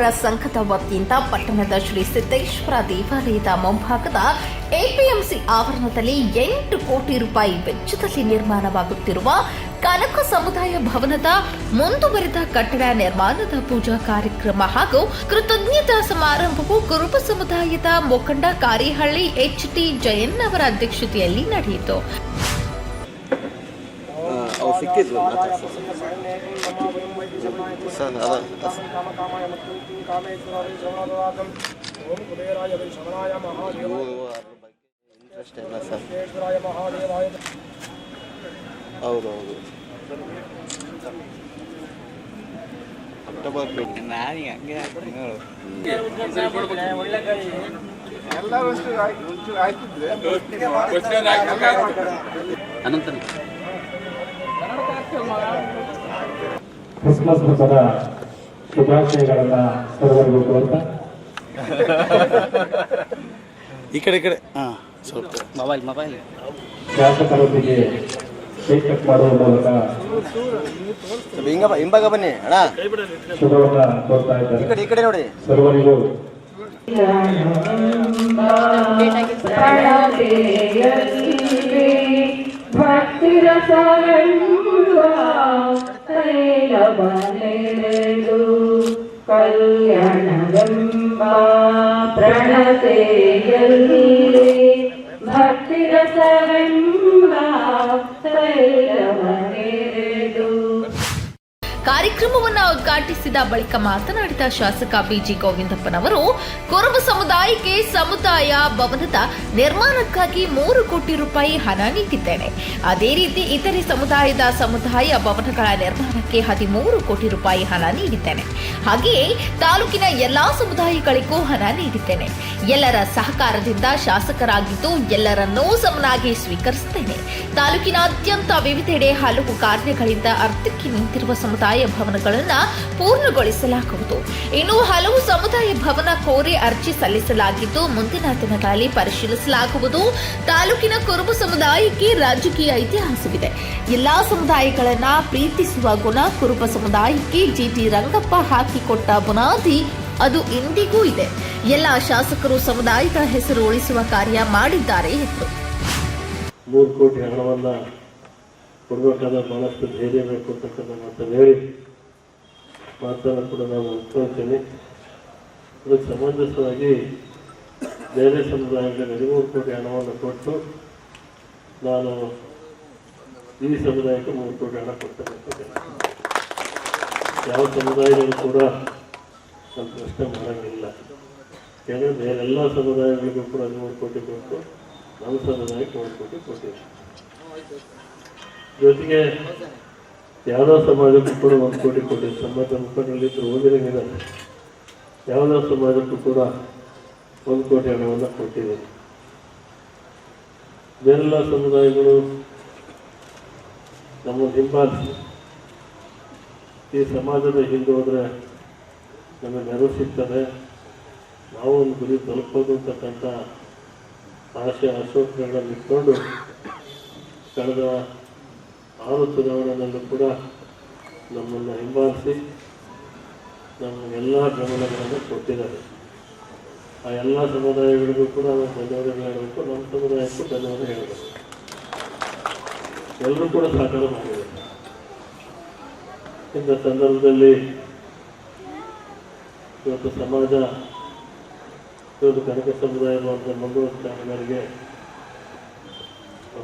ಪಟ್ಟಣದಲ್ಲಿ ಸಂಘದ ವತಿಯಿಂದ ಪಟ್ಟಣದ ಶ್ರೀ ಸಿದ್ದೇಶ್ವರ ದೇವಾಲಯದ ಮುಂಭಾಗದ ಎಪಿಎಂಸಿ ಆವರಣದಲ್ಲಿ ಎಂಟು ಕೋಟಿ ರೂಪಾಯಿ ವೆಚ್ಚದಲ್ಲಿ ನಿರ್ಮಾಣವಾಗುತ್ತಿರುವ ಕನಕ ಸಮುದಾಯ ಭವನದ ಮುಂದುವರೆದ ಕಟ್ಟಡ ನಿರ್ಮಾಣದ ಪೂಜಾ ಕಾರ್ಯಕ್ರಮ ಹಾಗೂ ಕೃತಜ್ಞತಾ ಸಮಾರಂಭವು ಕುರುಬ ಸಮುದಾಯದ ಮುಖಂಡ ಕಾರಿಹಳ್ಳಿ ಎಚ್ ಟಿ ಜಯನ್ ಅವರ ಅಧ್ಯಕ್ಷತೆಯಲ್ಲಿ ನಡೆಯಿತು. ಓಂ ಕುಬೇರಾಯ ಶಮನಾಯ ಮಹಾದೇವ ಇಂಟ್ರೆಸ್ಟ್ ಇಲ್ಲ ಸರ್ ಮಹಾದೇವಾಯ ಹೌದು ಹೌದು ಅಕ್ಟೋಬರ್ ಹಂಗೆ ಹಾಕ್ತೀನಿ ನೋಡು ಅನಂತನ ಕ್ರಿಸ್ಮಸ್ ಹಬ್ಬದ ಶುಭಾಶಯಗಳನ್ನ ಸರ್ವರಿಗೂ ಕೋರ್ತಾ ಈ ಕಡೆ ಈ ಕಡೆ. ಹಾಂ ಸ್ವಲ್ಪ ಮೊಬೈಲ್ ಮೊಬೈಲ್ ಶಾಸಕರೊಂದಿಗೆ ಕಟ್ ಮಾಡುವ ಮೂಲಕ ಹಿಂಗ ಹಿಂಭಾಗ ಬನ್ನಿ ಅಣ್ಣ. ಶುಭವನ್ನ ಕೋರ್ತಾ ಈ ಇದ್ದಾರೆ ಕಡೆ ಈ ಕಡೆ ನೋಡಿ. ಸರ್ವರಿಗೂ భక్తి రసవన్వాడు కళ్యాణగంబా ప్రణతేయల్లి భక్తి రసవన్వా తైలవనే ಕಾರ್ಯಕ್ರಮವನ್ನು ಉದ್ಘಾಟಿಸಿದ ಬಳಿಕ ಮಾತನಾಡಿದ ಶಾಸಕ ಬಿಜಿ ಗೋವಿಂದಪ್ಪನವರು, ಕುರುಬ ಸಮುದಾಯಕ್ಕೆ ಸಮುದಾಯ ಭವನದ ನಿರ್ಮಾಣಕ್ಕಾಗಿ ಮೂರು ಕೋಟಿ ರೂಪಾಯಿ ಹಣ ನೀಡಿದ್ದೇನೆ. ಅದೇ ರೀತಿ ಇತರೆ ಸಮುದಾಯದ ಸಮುದಾಯ ಭವನಗಳ ನಿರ್ಮಾಣಕ್ಕೆ ಹದಿಮೂರು ಕೋಟಿ ರೂಪಾಯಿ ಹಣ ನೀಡಿದ್ದೇನೆ. ಹಾಗೆಯೇ ತಾಲೂಕಿನ ಎಲ್ಲಾ ಸಮುದಾಯಗಳಿಗೂ ಹಣ ನೀಡಿದ್ದೇನೆ. ಎಲ್ಲರ ಸಹಕಾರದಿಂದ ಶಾಸಕರಾಗಿದ್ದು ಎಲ್ಲರನ್ನೂ ಸಮನಾಗಿ ಸ್ವೀಕರಿಸುತ್ತೇನೆ. ತಾಲೂಕಿನಾದ್ಯಂತ ವಿವಿಧೆಡೆ ಹಲವು ಕಾರ್ಯಗಳಿಂದ ಅರ್ಥಕ್ಕೆ ನಿಂತಿರುವ ಸಮುದಾಯ ಭವನಗಳನ್ನು ಪೂರ್ಣಗೊಳಿಸಲಾಗುವುದು. ಇನ್ನು ಹಲವು ಸಮುದಾಯ ಭವನ ಕೋರಿ ಅರ್ಜಿ ಸಲ್ಲಿಸಲಾಗಿದ್ದು, ಮುಂದಿನ ದಿನಗಳಲ್ಲಿ ಪರಿಶೀಲಿಸಲಾಗುವುದು. ತಾಲೂಕಿನ ಕುರುಬ ಸಮುದಾಯಕ್ಕೆ ರಾಜಕೀಯ ಇತಿಹಾಸವಿದೆ. ಎಲ್ಲಾ ಸಮುದಾಯಗಳನ್ನ ಪ್ರೀತಿಸುವ ಗುಣ ಕುರುಬ ಸಮುದಾಯಕ್ಕೆ ಜಿಟಿ ರಂಗಪ್ಪ ಹಾಕಿಕೊಟ್ಟ ಬುನಾದಿ ಅದು ಇಂದಿಗೂ ಇದೆ. ಎಲ್ಲ ಶಾಸಕರು ಸಮುದಾಯದ ಹೆಸರು ಉಳಿಸುವ ಕಾರ್ಯ ಮಾಡಿದ್ದಾರೆ ಎಂದು ಮೂರು ಕೋಟಿ ಹಣವನ್ನು ಕೊಡಬೇಕಾದ ಬಹಳಷ್ಟು ಧೈರ್ಯ ಬೇಕು ಅಂತಕ್ಕಂಥ ಮಾತನ್ನು ಹೇಳಿ, ಮಾತನ್ನು ಕೂಡ ನಾವು ಉತ್ಕೊಳ್ತೀನಿ ಅದಕ್ಕೆ ಸಮಂಜಸವಾಗಿ ಬೇರೆ ಸಮುದಾಯಕ್ಕೆ ಹದಿಮೂರು ಕೋಟಿ ಹಣವನ್ನು ಕೊಟ್ಟು ನಾನು ಈ ಸಮುದಾಯಕ್ಕೆ ಮೂರು ಕೋಟಿ ಹಣ ಕೊಡ್ತಕ್ಕಂಥದ್ದು ಯಾವ ಸಮುದಾಯಗಳು ಕೂಡ ನಾನು ಪ್ರಶ್ನೆ ಮಾಡೋಂಗಿಲ್ಲ. ಯಾಕಂದರೆ ಬೇರೆಲ್ಲ ಸಮುದಾಯಗಳಿಗೂ ಕೂಡ ಹದಿಮೂರು ಕೋಟಿ ಕೊಟ್ಟು ನಮ್ಮ ಸಮುದಾಯಕ್ಕೆ ಮೂರು ಕೋಟಿ ಕೊಟ್ಟಿದೆ ಜೊತೆಗೆ ಯಾವುದೋ ಸಮಾಜಕ್ಕೂ ಕೂಡ ಒಂದು ಕೋಟಿ ಕೊಟ್ಟಿದೆ ಸಮಾಜ ಮುಖಂಡರಲ್ಲಿದ್ದರು ಓದಿರಂಗಿದ್ದಾರೆ ಯಾವುದೋ ಸಮಾಜಕ್ಕೂ ಕೂಡ ಒಂದು ಕೋಟಿ ಹಣವನ್ನು ಕೊಟ್ಟಿದೆ. ಬೇರೆಲ್ಲ ಸಮುದಾಯಗಳು ನಮ್ಮ ಹಿಂಬಾಲಿಸಿ. ಈ ಸಮಾಜದ ಹಿಂದೆ ಹೋದರೆ ನಮಗೆ ನೆರವು ಸಿಗ್ತದೆ. ನಾವು ಒಂದು ಗುರಿ ತಲುಪೋದು ಅಂತಕ್ಕಂಥ ಆಶೆ ಆಶೋತ್ತರಗಳನ್ನು ಇಟ್ಕೊಂಡು ಕಳೆದ ಆರು ಚುನಾವಣೆಯಲ್ಲೂ ಕೂಡ ನಮ್ಮನ್ನು ಹಿಂಬಾಲಿಸಿ ನಮ್ಮ ಎಲ್ಲ ಗಮನಗಳನ್ನು ಕೊಟ್ಟಿದ್ದಾರೆ. ಆ ಎಲ್ಲ ಸಮುದಾಯಗಳಿಗೂ ಕೂಡ ನಾವು ಧನ್ಯವಾದಗಳು ಹೇಳಬೇಕು ನಮ್ಮ ಸಮುದಾಯಕ್ಕೂ ಧನ್ಯವಾದ ಹೇಳಬೇಕು. ಎಲ್ಲರೂ ಕೂಡ ಸಹಕಾರ ಮಾಡಿದ್ದಾರೆ. ಇಂಥ ಸಂದರ್ಭದಲ್ಲಿ ಇವತ್ತು ಸಮಾಜ, ಇವತ್ತು ಕನಕ ಸಮುದಾಯ ಮಂಗಳೂರು ಚಾನಲ್ಗೆ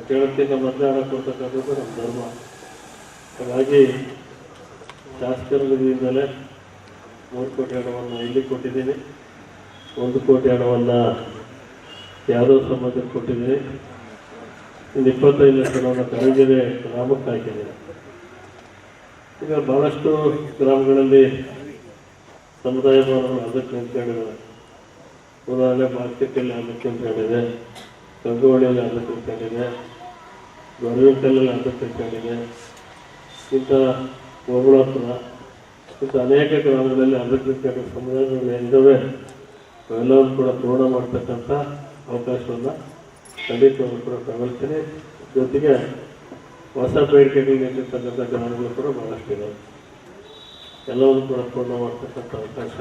ಕೇಳಕ್ಕಿಂತ ಮಾತಾಡಕ್ಕಂತಕ್ಕಂಥದ್ದು ನಮ್ಮ ಧರ್ಮ. ಹಾಗಾಗಿ ಶಾಸಕರ ನಿಧಿಯಿಂದಲೇ ಮೂರು ಕೋಟಿ ಹಣವನ್ನು ಇಲ್ಲಿ ಕೊಟ್ಟಿದ್ದೀನಿ. ಒಂದು ಕೋಟಿ ಹಣವನ್ನು ಯಾವುದೋ ಸಮಾಜಕ್ಕೆ ಕೊಟ್ಟಿದ್ದೀನಿ. ಇನ್ನು ಇಪ್ಪತ್ತೈದು ಲಕ್ಷ ಹಣವನ್ನು ಕರಗಿರೆ ಗ್ರಾಮಕ್ಕೆ ಹಾಕಿದ್ದೀನಿ. ಈಗ ಭಾಳಷ್ಟು ಗ್ರಾಮಗಳಲ್ಲಿ ಸಮುದಾಯ ಭವನಗಳು ಅದಕ್ಕೆ ನಿಂತ್ಕೊಂಡಿದ್ದಾರೆ ಉದಾಹರಣೆ ಮಾರ್ಕೆಟಲ್ಲಿ ಅದಕ್ಕೆ ಹೇಳಿದೆ. ಕಂಗುವಳಿಯಲ್ಲಿ ಅದಕ್ಕೆ ನಿಂತ್ಕೊಂಡಿದೆ ಅದಕ್ಕೆ ನಿಂತ್ಕೊಂಡಿದೆ ಇಂಥ ಓಬಳಾಪುರ ಇಂಥ ಅನೇಕ ಗ್ರಾಮಗಳಲ್ಲಿ ನಿಂತ್ಕೊಂಡಿರೋ ಸಮುದಾಯಗಳು ಏನಿದ್ದಾವೆ ಅವೆಲ್ಲವೂ ಕೂಡ ಪೂರ್ಣ ಮಾಡ್ತಕ್ಕಂಥ ಅವಕಾಶವನ್ನು ಖಂಡಿತವಾಗ್ಲೂ ಕೂಡ ತಗೊಳ್ತೀನಿ ಜೊತೆಗೆ ಹೊಸ ಬೇಡಿಕೆಗಳಿಗೆ ನಿಂತಿರ್ತಕ್ಕಂಥ ಗ್ರಾಮಗಳು ಕೂಡ ಭಾಳಷ್ಟಿದೆ ಎಲ್ಲವನ್ನೂ ಕೂಡ ಪೂರ್ಣ ಮಾಡ್ತಕ್ಕಂಥ ಅವಕಾಶ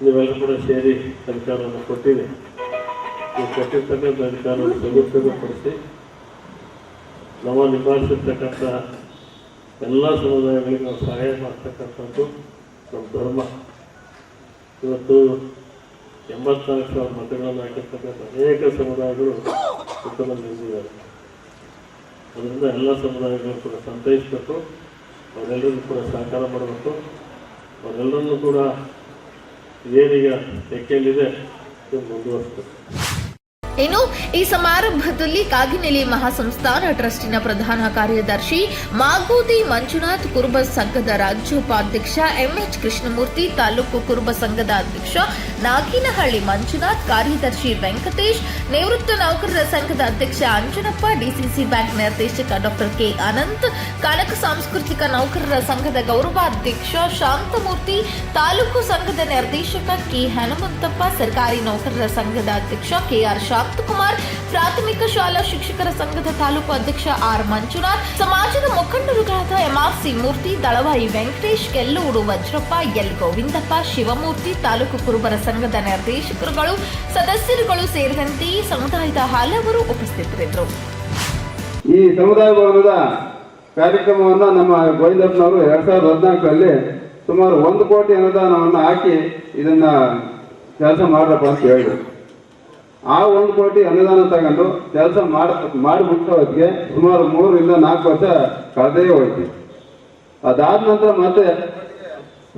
ನೀವೆಲ್ಲರೂ ಕೂಡ ಸೇರಿ ಅಧಿಕಾರವನ್ನು ಕೊಟ್ಟಿದೆ ನೀವು ಕೊಟ್ಟಿರ್ತಕ್ಕಂಥ ಅಧಿಕಾರವನ್ನು ಸದುಪಯೋಗಪಡಿಸಿ ನಾವು ನಿಭಾಯಿಸಿರ್ತಕ್ಕಂಥ ಎಲ್ಲ ಸಮುದಾಯಗಳಿಗೆ ನಾವು ಸಹಾಯ ಮಾಡ್ತಕ್ಕಂಥದ್ದು ನಮ್ಮ ಧರ್ಮ. ಇವತ್ತು ಎಂಬತ್ನಾಲ್ಕು ಸಾವಿರ ಮತಗಳನ್ನು ಹಾಕಿರ್ತಕ್ಕಂಥ ಅನೇಕ ಸಮುದಾಯಗಳು ಉತ್ತಮ ನಿಂತಿದ್ದಾರೆ. ಅದರಿಂದ ಎಲ್ಲ ಸಮುದಾಯಗಳು ಕೂಡ ಸಂತೈಸಬೇಕು. ಅವರೆಲ್ಲರಿಗೂ ಕೂಡ ಸಹಕಾರ ಮಾಡಬೇಕು. ಅವರೆಲ್ಲರನ್ನೂ ಕೂಡ ಏನೀಗ ತೆಕ್ಕೆಯಲ್ಲಿದೆ ಮುಂದುವರಿಸಬೇಕು ಇನ್ನು ಈ ಸಮಾರಂಭದಲ್ಲಿ ಕಾಗಿನೆಲೆ ಮಹಾಸಂಸ್ಥಾನ ಟ್ರಸ್ಟಿನ ಪ್ರಧಾನ ಕಾರ್ಯದರ್ಶಿ ಮಾಗೂದಿ ಮಂಜುನಾಥ್ ಕುರುಬ ಸಂಘದ ರಾಜ್ಯೋಪಾಧ್ಯಕ್ಷ ಎಂಎಚ್ ಕೃಷ್ಣಮೂರ್ತಿ ತಾಲೂಕು ಕುರುಬ ಸಂಘದ ಅಧ್ಯಕ್ಷ ನಾಗಿನಹಳ್ಳಿ ಮಂಜುನಾಥ್, ಕಾರ್ಯದರ್ಶಿ ವೆಂಕಟೇಶ್, ನಿವೃತ್ತ ನೌಕರರ ಸಂಘದ ಅಧ್ಯಕ್ಷ ಅಂಜನಪ್ಪ, ಡಿಸಿಸಿ ಬ್ಯಾಂಕ್ ನಿರ್ದೇಶಕ ಡಾಕ್ಟರ್ ಕೆ ಅನಂತ್, ಕನಕ ಸಾಂಸ್ಕೃತಿಕ ನೌಕರರ ಸಂಘದ ಗೌರವಾಧ್ಯಕ್ಷ ಶಾಂತಮೂರ್ತಿ, ತಾಲೂಕು ಸಂಘದ ನಿರ್ದೇಶಕ ಕೆ ಹನುಮಂತಪ್ಪ, ಸರ್ಕಾರಿ ನೌಕರರ ಸಂಘದ ಅಧ್ಯಕ್ಷ ಕೆಆರ್ ಶಾಂತಕುಮಾರ್, ಪ್ರಾಥಮಿಕ ಶಾಲಾ ಶಿಕ್ಷಕರ ಸಂಘದ ತಾಲೂಕು ಅಧ್ಯಕ್ಷ ಆರ್ ಮಂಜುನಾಥ್, ಸಮಾಜದ ಮುಖಂಡರುಗಳಾದ ಎಂಆರ್ಸಿ ಮೂರ್ತಿ, ದಳವಾಯಿ ವೆಂಕಟೇಶ್ ಕೆಲ್ಲೂಡು ವಜ್ರಪ್ಪ, ಎಲ್ ಗೋವಿಂದಪ್ಪ, ಶಿವಮೂರ್ತಿ, ತಾಲೂಕು ಕುರುಬರ ಸಂಘದ ನಿರ್ದೇಶಕರುಗಳು, ಸದಸ್ಯರುಗಳು ಸೇರಿದಂತೆ ಸಮುದಾಯದ ಹಲವರು ಉಪಸ್ಥಿತರಿದ್ದರು. ಈ ಸಮುದಾಯ ಭವನದ ಕಾರ್ಯಕ್ರಮವನ್ನು ನಮ್ಮ ಗೋವಿಂದಪ್ಪನವರು ಎರಡ್ ಸಾವಿರದ ಹದಿನಾಲ್ಕರಲ್ಲಿ ಸುಮಾರು ಒಂದು ಕೋಟಿ ಅನುದಾನವನ್ನು ಹಾಕಿ ಇದನ್ನ ಕೆಲಸ ಮಾಡ್ರಪ್ಪ ಅಂತ ಹೇಳಿದ್ರು. ಆ ಒಂದು ಕೋಟಿ ಅನುದಾನ ತಗೊಂಡು ಕೆಲಸ ಮಾಡ, ಮಾಡಿಬಿಟ್ಟು ಅದಕ್ಕೆ ಸುಮಾರು ಮೂರರಿಂದ ನಾಲ್ಕು ವರ್ಷ ಕಳೆದೇ ಹೋಯ್ತು. ಅದಾದ ನಂತರ ಮತ್ತೆ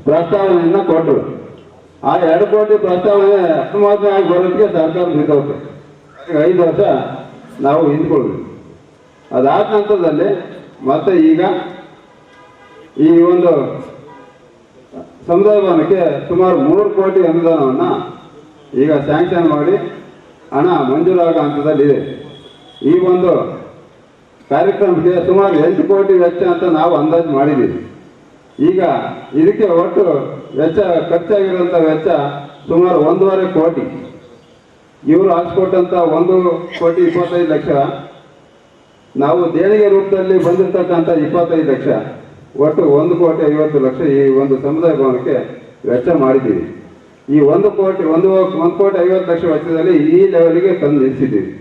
ಪ್ರಸ್ತಾವನೆಯನ್ನು ಕೊಟ್ಟರು ಆ ಎರಡು ಕೋಟಿ ಪ್ರಸ್ತಾವನೆ ಅಕಸ್ಮಾತ್ ಆಗಿ ಬರೋದಕ್ಕೆ ಸರ್ಕಾರ ಹಾಗಾಗಿ ಐದು ವರ್ಷ ನಾವು ಹಿಂದ್ಕೊಳ್ಬೇಕು. ಅದಾದ ನಂತರದಲ್ಲಿ ಮತ್ತೆ ಈಗ ಈ ಒಂದು ಸಮುದಾಯ ಭವನಕ್ಕೆ ಸುಮಾರು ಮೂರು ಕೋಟಿ ಅನುದಾನವನ್ನು ಈಗ ಸ್ಯಾಂಕ್ಷನ್ ಮಾಡಿ ಹಣ ಮಂಜೂರಾಗೋ ಹಂತದಲ್ಲಿದೆ ಈ ಒಂದು ಕಾರ್ಯಕ್ರಮಕ್ಕೆ ಸುಮಾರು ಎಂಟು ಕೋಟಿ ವೆಚ್ಚ ಅಂತ ನಾವು ಅಂದಾಜು ಮಾಡಿದ್ದೀವಿ. ಈಗ ಇದಕ್ಕೆ ಒಟ್ಟು ವೆಚ್ಚ ಖರ್ಚಾಗಿರುವಂಥ ವೆಚ್ಚ ಸುಮಾರು ಒಂದೂವರೆ ಕೋಟಿ. ಇವರು ಹಾಕ್ಸ್ಕೊಟ್ಟಂತ ಒಂದು ಕೋಟಿ ಇಪ್ಪತ್ತೈದು ಲಕ್ಷ. ನಾವು ದೇಣಿಗೆ ರೂಪದಲ್ಲಿ ಬಂದಿರತಕ್ಕಂಥ ಇಪ್ಪತ್ತೈದು ಲಕ್ಷ. ಒಟ್ಟು ಒಂದು ಕೋಟಿ ಐವತ್ತು ಲಕ್ಷ ಈ ಒಂದು ಸಮುದಾಯ ಭವನಕ್ಕೆ ವೆಚ್ಚ ಮಾಡಿದ್ದೀವಿ. ಈ ಒಂದು ಕೋಟಿ, ಒಂದು ಒಂದು ಕೋಟಿ ಐವತ್ತು ಲಕ್ಷ ವೆಚ್ಚದಲ್ಲಿ ಈ ಲೆವೆಲ್ಗೆ ತಂದು ನಿಲ್ಲಿಸಿದ್ದೀವಿ.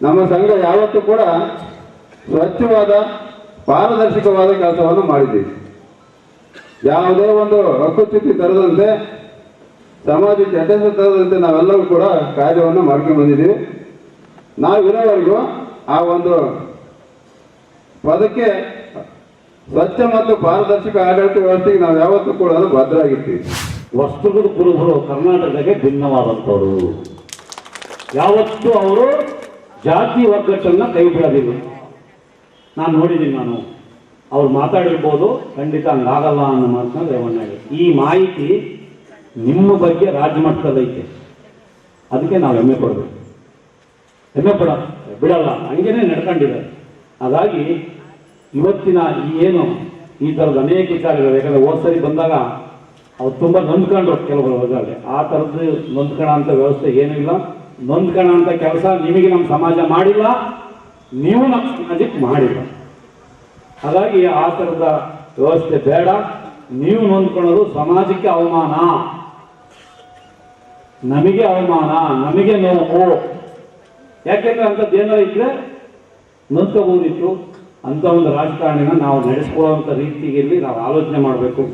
ನಮ್ಮ ಸಂಘ ಯಾವತ್ತೂ ಕೂಡ ಸ್ವಚ್ಛವಾದ, ಪಾರದರ್ಶಕವಾದ ಕೆಲಸವನ್ನು ಮಾಡಿದ್ದೀವಿ. ಯಾವುದೇ ಒಂದು ಹಕ್ಕುಚ್ಯುತಿ ತರದಂತೆ ಸಮಾಜಕ್ಕೆ ಅಡ್ಡಸ ತರದಂತೆ ನಾವೆಲ್ಲರೂ ಕೂಡ ಕಾರ್ಯವನ್ನು ಮಾಡ್ಕೊಂಡು ಬಂದಿದ್ದೀವಿ. ನಾವಿರೋವರೆಗೂ ಆ ಒಂದು ಪದಕ್ಕೆ ಸ್ವಚ್ಛ ಮತ್ತು ಪಾರದರ್ಶಕ ಆಡಳಿತ ವ್ಯವಸ್ಥೆಗೆ ನಾವು ಯಾವತ್ತೂ ಕೂಡ ಭದ್ರಾಗಿರ್ತೀವಿ ವಸ್ತುಗಳು ಕುರುಬರು ಕರ್ನಾಟಕಕ್ಕೆ ಭಿನ್ನವಾದಂಥವ್ರು. ಯಾವತ್ತೂ ಅವರು ಜಾತಿ ಒಗ್ಗಟ್ಟನ್ನ ಕೈ ಬಿಡೋದಿಲ್ಲ. ನಾನು ನೋಡಿದ್ದೀನಿ ನಾನು. ಅವ್ರು ಮಾತಾಡಿರ್ಬೋದು, ಖಂಡಿತ ಹಂಗಾಗಲ್ಲ ಅನ್ನೋ ಮಾತನ್ನ ರೇವಣ್ಣ ಈ ಮಾಹಿತಿ ನಿಮ್ಮ ಬಗ್ಗೆ ರಾಜ್ಯ ಮಟ್ಟದಲ್ಲಿ ಐತೆ. ಅದಕ್ಕೆ ನಾವು ಹೆಮ್ಮೆ ಪಡಬೇಕು. ಹೆಮ್ಮೆ ಪಡ, ಬಿಡಲ್ಲ, ಹಂಗೇನೆ ನಡ್ಕೊಂಡಿದ್ದಾರೆ ಹಾಗಾಗಿ ಇವತ್ತಿನ ಈ ಏನು, ಈ ಥರದ ಅನೇಕ ವಿಚಾರಗಳು, ಯಾಕಂದರೆ ಹೋದ್ ಸರಿ ಬಂದಾಗ ಅವ್ರು ತುಂಬ ನೊಂದ್ಕೊಂಡ್ರು ಕೆಲವರು ಹೋದಾಗ ಆ ಥರದ್ದು ನೊಂದ್ಕೋಣ ಅಂತ ವ್ಯವಸ್ಥೆ ಏನೂ ಇಲ್ಲ. ನೊಂದ್ಕೋಣ ಅಂತ ಕೆಲಸ ನಿಮಗೆ ನಮ್ಮ ಸಮಾಜ ಮಾಡಿಲ್ಲ, ನೀವು ನಮ್ಮ ಸಮಾಜಕ್ಕೆ ಮಾಡಿಲ್ಲ. ಹಾಗಾಗಿ ಆ ಥರದ ವ್ಯವಸ್ಥೆ ಬೇಡ. ನೀವು ನೊಂದ್ಕೊಳ್ಳೋದು ಸಮಾಜಕ್ಕೆ ಅವಮಾನ. ನಮಗೆ ಅವಮಾನ, ನಮಗೆ ನೋವು. ಯಾಕೆಂದ್ರೆ ಅಂಥದ್ದು ಏನೋ ಇದ್ರೆ ನೊಂದ್ಕೋಬೋದಿತ್ತು ಅಂತ ಒಂದು ರಾಜಕಾರಣಿನ ನಾವು ನಡೆಸ್ಕೊಳ್ಳುವಂಥ ರೀತಿಯಲ್ಲಿ ನಾವು ಆಲೋಚನೆ ಮಾಡಬೇಕು.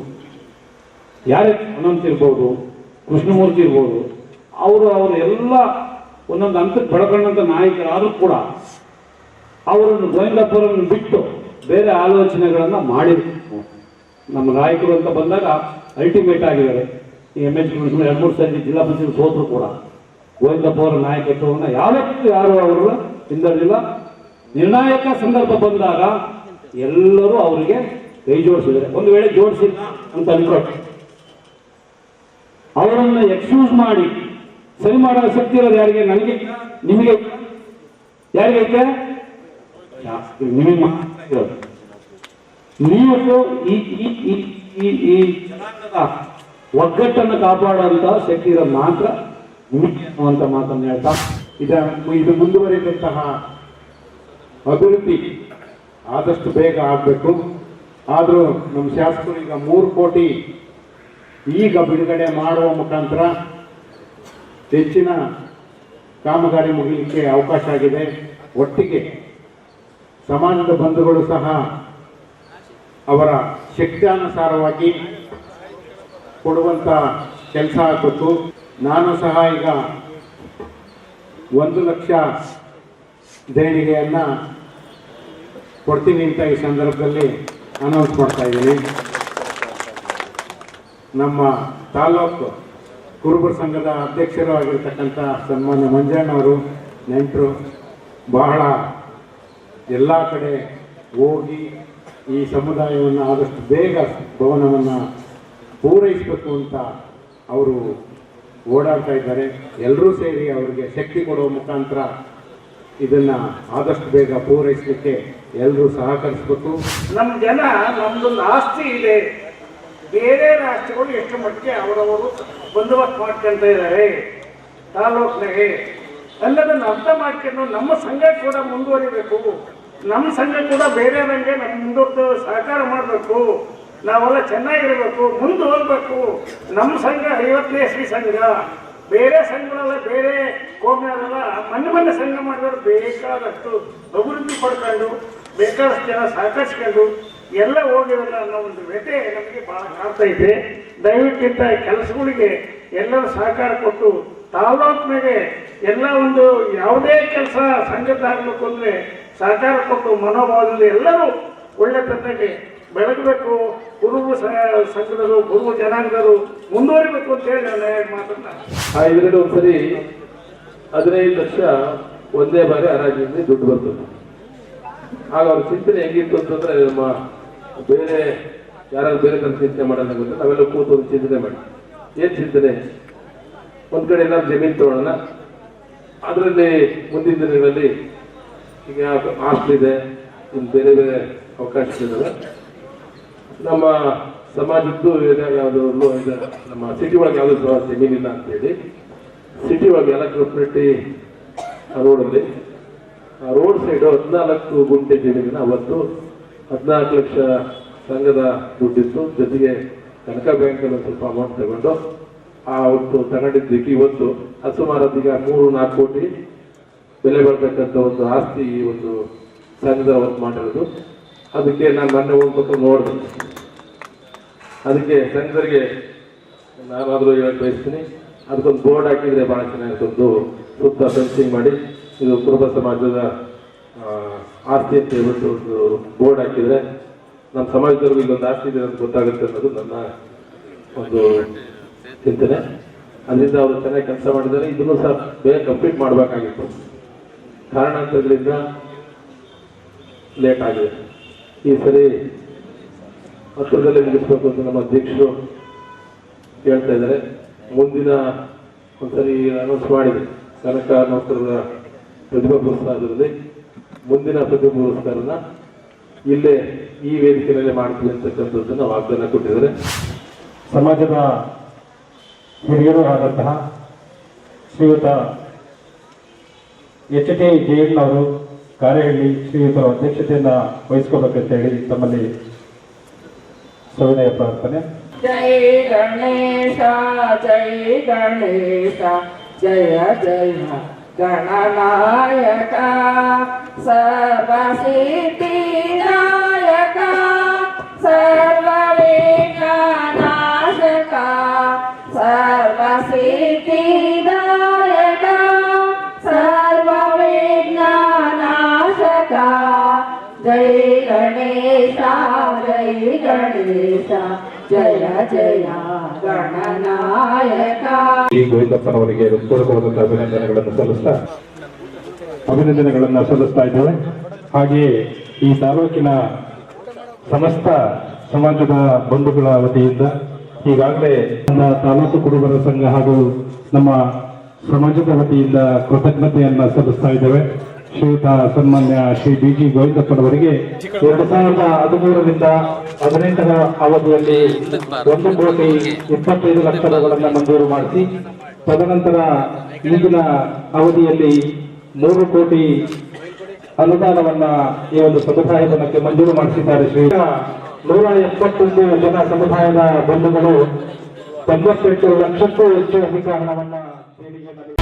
ಯಾರೇ ಅನಂತ್ ಇರ್ಬೋದು ಕೃಷ್ಣಮೂರ್ತಿ ಇರ್ಬೋದು, ಅವರು ಅವರು ಎಲ್ಲ ಒಂದೊಂದು ಹಂತಕ್ಕೆ ಬೆಳಕೊಂಡಂಥ ನಾಯಕರಾದರೂ ಕೂಡ ಅವರನ್ನು ಗೋವಿಂದಪುರವನ್ನು ಬಿಟ್ಟು ಬೇರೆ ಆಲೋಚನೆಗಳನ್ನು ಮಾಡಿದ್ರು. ನಮ್ಮ ನಾಯಕರು ಅಂತ ಬಂದಾಗ ಅಲ್ಟಿಮೇಟ್ ಆಗಿದ್ದಾರೆ. ಈ ಎಂ ಎಚ್ ಎರಡು ಮೂರು ಸಾರಿ ಜಿಲ್ಲಾ ಪಂಚಾಯತ್ ಸೋತರು ಕೂಡ. ಗೋವಿಂದಪ್ಪ ನಾಯಕತ್ವವನ್ನು ಯಾವತ್ತೂ ಯಾರು ಅವರು ಹಿಂದಿಲ್ಲ ನಿರ್ಣಾಯಕ ಸಂದರ್ಭ ಬಂದಾಗ ಎಲ್ಲರೂ ಅವರಿಗೆ ಕೈ ಜೋಡಿಸಿದ್ದಾರೆ. ಒಂದು ವೇಳೆ ಜೋಡಿಸಿಲ್ಲ ಅಂತ ಅನ್ಕೊಟ್ಟು ಅವರನ್ನು ಎಕ್ಸ್ಕ್ಯೂಸ್ ಮಾಡಿ, ಸರಿ ಮಾಡೋ ಶಕ್ತಿ ಇರೋದು ಯಾರಿಗೆ? ನನಗೆ ನಿಮಗೆ ಯಾರಿಗೈತೆ ನಿಮಗೆ ನೀವು ಈ ಈ ಜನಾಂಗದ ಒಗ್ಗಟ್ಟನ್ನು ಕಾಪಾಡುವಂತ ಶಕ್ತಿ ಇರೋದು ಮಾತ್ರ ಅನ್ನುವಂತ ಮಾತನ್ನು ಹೇಳ್ತಾ, ಇದ ಇದು ಮುಂದುವರಿದಂತಹ ಅಭಿವೃದ್ಧಿ ಆದಷ್ಟು ಬೇಗ ಆಗಬೇಕು. ಆದರೂ ನಮ್ಮ ಶಾಸಕರು ಈಗ ಮೂರು ಕೋಟಿ ಈಗ ಬಿಡುಗಡೆ ಮಾಡುವ ಮುಖಾಂತರ ಹೆಚ್ಚಿನ ಕಾಮಗಾರಿ ಮುಗಿಲಿಕ್ಕೆ ಅವಕಾಶ ಆಗಿದೆ. ಒಟ್ಟಿಗೆ ಸಮಾಜದ ಬಂಧುಗಳು ಸಹ ಅವರ ಶಕ್ತಿಯಾನುಸಾರವಾಗಿ ಕೊಡುವಂಥ ಕೆಲಸ ಆಗಬೇಕು ನಾನು ಸಹ ಈಗ ಒಂದು ಲಕ್ಷ ದೇಣಿಗೆಯನ್ನು ಕೊಡ್ತೀನಿ ಅಂತ ಈ ಸಂದರ್ಭದಲ್ಲಿ ಅನೌನ್ಸ್ ಮಾಡ್ತಾ ಇದ್ದೀನಿ. ನಮ್ಮ ತಾಲೂಕು ಕುರುಬರ ಸಂಘದ ಅಧ್ಯಕ್ಷರು ಆಗಿರ್ತಕ್ಕಂಥ ಸನ್ಮಾನ್ಯ ಮಂಜಣ್ಣವರು, ನೆಂಟರು, ಬಹಳ ಎಲ್ಲ ಕಡೆ ಹೋಗಿ ಈ ಸಮುದಾಯವನ್ನು ಆದಷ್ಟು ಬೇಗ ಭವನವನ್ನು ಪೂರೈಸಬೇಕು ಅಂತ ಅವರು ಓಡಾಡ್ತಾ ಇದ್ದಾರೆ. ಎಲ್ಲರೂ ಸೇರಿ ಅವರಿಗೆ ಶಕ್ತಿ ಕೊಡುವ ಮುಖಾಂತರ ಇದನ್ನು ಆದಷ್ಟು ಬೇಗ ಪೂರೈಸಲಿಕ್ಕೆ ಎಲ್ಲರೂ ಸಹಕರಿಸಬೇಕು. ನಮ್ಮ ಜನ ನಮ್ಮದು ಆಸ್ತಿ ಇದೆ. ಬೇರೆ ರಾಷ್ಟ್ರಗಳು ಎಷ್ಟು ಮಟ್ಟಿಗೆ ಅವರವರು ಬಂದೋಬಸ್ತ್ ಮಾಡ್ಕೊಂತ ಇದ್ದಾರೆ. ತಾಲೂಕಿನಾಗೆ ಎಲ್ಲದನ್ನು ಅರ್ಥ ಮಾಡ್ಕೊಂಡು ನಮ್ಮ ಸಂಘ ಕೂಡ ಮುಂದುವರಿಬೇಕು. ನಮ್ಮ ಸಂಘ ಕೂಡ ಬೇರೆಯವರಂಗೆ ನಮ್ಮ ಮುಂದುವರೆದು ಸಹಕಾರ ಮಾಡಬೇಕು. ನಾವೆಲ್ಲ ಚೆನ್ನಾಗಿರಬೇಕು, ಮುಂದೆ ಹೋಗ್ಬೇಕು. ನಮ್ಮ ಸಂಘ ಐವತ್ತನೇ ಇಸ್ವಿ ಸಂಘ. ಬೇರೆ ಸಂಘಗಳೆಲ್ಲ ಬೇರೆ ಕೋಮ್ಯಾರೆಲ್ಲ ಮನೆ ಮನೆ ಸಂಘ ಮಾಡಿದ್ರೆ ಬೇಕಾದಷ್ಟು ಅಭಿವೃದ್ಧಿ ಪಡ್ಕೊಂಡು, ಬೇಕಾದಷ್ಟು ಜನ ಸಹಕರಿಸ್ಕೊಂಡು ಎಲ್ಲ ಹೋಗಿರಲ್ಲ ಅನ್ನೋ ಒಂದು ವ್ಯತೆ ನಮಗೆ ಭಾಳ ಕಾಡ್ತಾ ಇದೆ. ದಯವಿಟ್ಟಿಂತ ಕೆಲಸಗಳಿಗೆ ಎಲ್ಲರೂ ಸಹಕಾರ ಕೊಟ್ಟು ತಾಲೂಕಿನಾಗೆ ಎಲ್ಲ ಒಂದು ಯಾವುದೇ ಕೆಲಸ ಸಂಘದ್ದಾಗಬೇಕು ಅಂದರೆ ಸಹಕಾರ ಕೊಟ್ಟು ಮನೋಭಾವದಲ್ಲಿ ಎಲ್ಲರೂ ಒಳ್ಳೆ ತಂದೆಗೆ ಬೆಳಗಬೇಕು ಗುರುವು ಸಂಘದರು ಗುರು ಜನಾಂಗದರು ಮುಂದುವರಿಬೇಕು ಅಂತ ಹೇಳಿ ನಾನು ಮಾತನ್ನ. ಆ ಇದರಲ್ಲಿ ಒಂದ್ಸರಿ ಹದಿನೈದು ಲಕ್ಷ ಒಂದೇ ಬಾರಿ ಹರಾಜಿನಲ್ಲಿ ದುಡ್ಡು ಬರ್ತದೆ ಆಗ ಅವ್ರ ಚಿಂತನೆ ಹೆಂಗಿತ್ತು ಅಂತಂದ್ರೆ ನಮ್ಮ ಬೇರೆ ಯಾರು ಬೇರೆ ತರ ಚಿಂತನೆ ಮಾಡೋದಾಗುತ್ತೆ ನಾವೆಲ್ಲ ಕೂತು ಚಿಂತನೆ ಮಾಡಿ. ಏನು ಚಿಂತನೆ? ಒಂದ್ ಕಡೆ ಎಲ್ಲ ಜಮೀನು ತಗೊಳ್ಳೋಣ. ಅದರಲ್ಲಿ ಮುಂದಿನ ದಿನಗಳಲ್ಲಿ ಈಗ ಇದೆ, ಇನ್ನು ಬೇರೆ ಬೇರೆ ಅವಕಾಶಗಳಿದ್ದಾವೆ ನಮ್ಮ ಸಮಾಜದ್ದು ಏನಾದ್ರು ಯಾವುದು ನಮ್ಮ ಸಿಟಿ ಒಳಗೆ ಯಾವುದು ಜಮೀನಿಲ್ಲ ಅಂತೇಳಿ ಸಿಟಿ ಒಳಗೆ ಎಲ್ಲ ಕಲ್ಪನೆಟ್ಟಿ ರೋಡಲ್ಲಿ, ಆ ರೋಡ್ ಸೈಡು ಹದಿನಾಲ್ಕು ಗುಂಟೆ ಜಮೀನಿನ ಅವತ್ತು ಹದಿನಾಲ್ಕು ಲಕ್ಷ ಸಂಘದ ದುಡ್ಡಿತ್ತು. ಜೊತೆಗೆ ಕನಕ ಬ್ಯಾಂಕಲ್ಲಿ ಸ್ವಲ್ಪ ಅಮೌಂಟ್ ತಗೊಂಡು ಆ ಒಂದು ತಗೊಂಡಿದ್ದಕ್ಕೆ ಇವತ್ತು ಅದು ಸುಮಾರು ಮೂರು, ನಾಲ್ಕು ಕೋಟಿ ಬೆಲೆ ಬರ್ತಕ್ಕಂಥ ಒಂದು ಆಸ್ತಿ ಈ ಒಂದು ಸಂಘದ ಅವತ್ತು ಮಾಡಿರೋದು. ಅದಕ್ಕೆ ನಾನು ಮೊನ್ನೆ ಹೋಗ್ಬೇಕು ನೋಡಿದೆ. ಅದಕ್ಕೆ ಸಂಘದರಿಗೆ ನಾನಾದರೂ ಹೇಳಕ್ ಬಯಸ್ತೀನಿ. ಅದಕ್ಕೊಂದು ಬೋರ್ಡ್ ಹಾಕಿದ್ರೆ ಭಾಳ ಚೆನ್ನಾಗಿರ್ತದ್ದು ಸುತ್ತ ಫೆನ್ಸಿಂಗ್ ಮಾಡಿ. ಇದು ಕುರುಬ ಸಮಾಜದ ಆಸ್ತಿ ಅಂತ ಹೇಳ್ಬಿಟ್ಟು ಒಂದು ಬೋರ್ಡ್ ಹಾಕಿದ್ರೆ ನಮ್ಮ ಸಮಾಜದವ್ರಿಗೆ ಇಲ್ಲೊಂದು ಆಸ್ತಿ ಇದೆ ಅಂತ ಗೊತ್ತಾಗುತ್ತೆ ಅನ್ನೋದು ನನ್ನ ಒಂದು ಚಿಂತನೆ ಅಲ್ಲಿಂದ ಅವರು ಚೆನ್ನಾಗಿ ಕೆಲಸ ಮಾಡಿದ್ದಾರೆ. ಇದನ್ನು ಸಹ ಬೇಗ ಕಂಪ್ಲೀಟ್ ಮಾಡಬೇಕಾಗಿತ್ತು. ಕಾರಣಾಂತರಗಳಿಂದ ಲೇಟ್ ಆಗಿದೆ. ಈ ಸರಿ ಹತ್ತಿರದಲ್ಲೇ ಮುಗಿಸ್ಬೇಕು ಅಂತ ನಮ್ಮ ಅಧ್ಯಕ್ಷರು ಹೇಳ್ತಾ ಇದ್ದಾರೆ. ಮುಂದಿನ ಒಂದ್ಸರಿ ಅನೌನ್ಸ್ ಮಾಡಿದೆ. ಕನಕ ನೌಕರರ ಪ್ರತಿಭಾ ಪುರಸ್ಕಾರದಲ್ಲಿ ಮುಂದಿನ ಪ್ರತಿಭಾ ಪುರಸ್ಕಾರನ ಇಲ್ಲೇ ಈ ವೇದಿಕೆಯಲ್ಲೇ ಮಾಡ್ತೀವಿ ಅಂತಕ್ಕಂಥದ್ದನ್ನು ವಾಗ್ದಾನ ಕೊಟ್ಟಿದ್ದಾರೆ. ಸಮಾಜದ ಹಿರಿಯರು ಆದಂತಹ ಶ್ರೀಯುತ ಎಚ್ ಟಿ ಜಯಣ್ಣವರು ಕಾರ್ಯಹಳ್ಳಿ ಶ್ರೀಯುತರ ಅಧ್ಯಕ್ಷತೆಯನ್ನು ವಹಿಸ್ಕೋಬೇಕಂತ ಹೇಳಿ ತಮ್ಮಲ್ಲಿ ಸವಿನಯ ಪ್ರಾರ್ಥನೆ. ಜೈ ಗಣೇಶ ಜೈ ಗಣೇಶ, ಜಯ ಜಯ ಗಣನಾಯಕ, ಸರ್ವಸಿದ್ಧಿ ನಾಯಕ ಸರ್ವ ಜೈ ಗಣೇಶ ಜಯ ಜಯ, ಗಣನಾಯಕ. ಈ ಗೋವಿಂದಪ್ಪನವರಿಗೆ ಹೃತ್ಪೂರ್ವಕವಾದಂತಹ ಅಭಿನಂದನೆಗಳನ್ನು ಸಲ್ಲಿಸ್ತಾ ಅಭಿನಂದನೆಗಳನ್ನು ಸಲ್ಲಿಸ್ತಾ ಇದ್ದೇವೆ. ಹಾಗೆಯೇ ಈ ತಾಲೂಕಿನ ಸಮಸ್ತ ಸಮಾಜದ ಬಂಧುಗಳ ವತಿಯಿಂದ ಈಗಾಗಲೇ ನಮ್ಮ ತಾಲೂಕು ಕುರುಬರ ಸಂಘ ಹಾಗೂ ನಮ್ಮ ಸಮಾಜದ ವತಿಯಿಂದ ಕೃತಜ್ಞತೆಯನ್ನ ಸಲ್ಲಿಸ್ತಾ ಇದ್ದೇವೆ. ಶ್ರೀಯುತ ಸನ್ಮಾನ್ಯ ಶ್ರೀ ಬಿ ಜಿ ಗೋವಿಂದಪ್ಪನವರಿಗೆ ಎರಡು ಸಾವಿರದ ಹದಿಮೂರರಿಂದ ಹದಿನೆಂಟರ ಅವಧಿಯಲ್ಲಿ ಒಂದು ಕೋಟಿ ಇಪ್ಪತ್ತೈದು ಲಕ್ಷ ರೂಪಾಯಿಗಳನ್ನು ಮಂಜೂರು ಮಾಡಿಸಿ, ತದನಂತರ ಈಗಿನ ಅವಧಿಯಲ್ಲಿ ಮೂರು ಕೋಟಿ ಅನುದಾನವನ್ನ ಈ ಒಂದು ಸಮುದಾಯ ಜನಕ್ಕೆ ಮಂಜೂರು ಮಾಡಿಸಿದ್ದಾರೆ. ಶ್ರೀ ನೂರ ಎಪ್ಪತ್ತೊಂದು ಜನ ಸಮುದಾಯದ ಬಂಧುಗಳು, ತೊಂಬತ್ತೆಂಟು ಲಕ್ಷಕ್ಕೂ ಹೆಚ್ಚು ಅಧಿಕ ಹಣವನ್ನ ದೇಣಿಗೆ ಮಾಡಿ